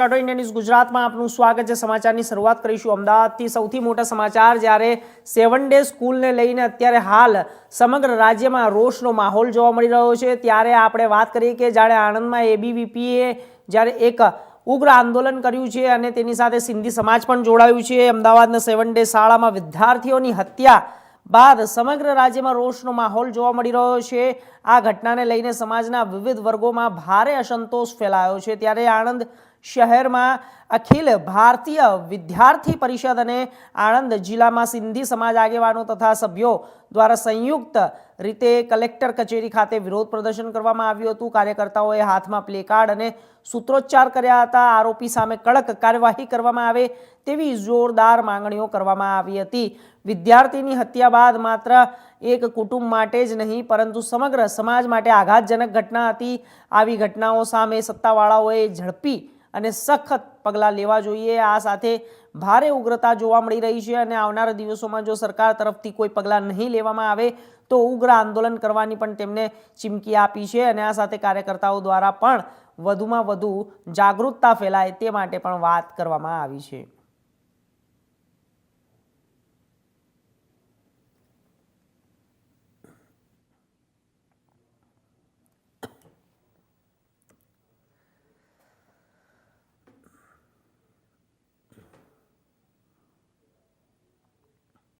ગુજરાતમાં આપનું સ્વાગત છે. સમાચારની શરૂઆત કરીશું. અમદાવાદથી સૌથી મોટા સમાચાર જ્યારે સેવન ડે સ્કૂલને લઈને અત્યારે હાલ સમગ્ર રાજ્યમાં રોષનો માહોલ જોવા મળી રહ્યો છે. ત્યારે આપણે વાત કરીએ કે જ્યારે આણંદમાં એબીવીપીએ જ્યારે એક ઉગ્ર આંદોલન કર્યું છે અને તેની સાથે સિંધી સમાજ પણ જોડાયું છે. અમદાવાદના સેવન ડે શાળામાં વિદ્યાર્થીઓની હત્યા બાદ સમગ્ર રાજ્યમાં રોષનો માહોલ જોવા મળી રહ્યો છે. આ ઘટનાને લઈને સમાજના વિવિધ વર્ગોમાં ભારે અસંતોષ ફેલાયો છે. ત્યારે આણંદ શહેરમાં અખિલ ભારતીય વિદ્યાર્થી પરિષદ અને આણંદ જિલ્લામાં સિંધી સમાજ આગેવાનો તથા સભ્યો દ્વારા સંયુક્ત રીતે કલેક્ટર કચેરી ખાતે વિરોધ પ્રદર્શન કરવામાં આવ્યું હતું. કાર્યકર્તાઓએ હાથમાં પ્લેકાર્ડ અને સૂત્રોચ્ચાર કર્યા હતા. આરોપી સામે કડક કાર્યવાહી કરવામાં આવે તેવી જોરદાર માંગણીઓ કરવામાં આવી હતી. વિદ્યાર્થીની હત્યા બાદ માત્ર એક કુટુંબ માટે જ નહીં, પરંતુ સમગ્ર સમાજ માટે આઘાતજનક ઘટના હતી. આવી ઘટનાઓ સામે સત્તાવાળાઓએ ઝડપી અને સખત પગલાં લેવા જોઈએ. આ સાથે ભારે ઉગ્રતા જોવા મળી રહી છે અને આવનારા દિવસોમાં જો સરકાર તરફથી કોઈ પગલાં નહીં લેવામાં આવે તો ઉગ્ર આંદોલન કરવાની પણ તેમને ચીમકી આપી છે અને આ સાથે કાર્યકર્તાઓ દ્વારા પણ વધુમાં વધુ જાગૃતતા ફેલાય તે માટે પણ વાત કરવામાં આવી છે.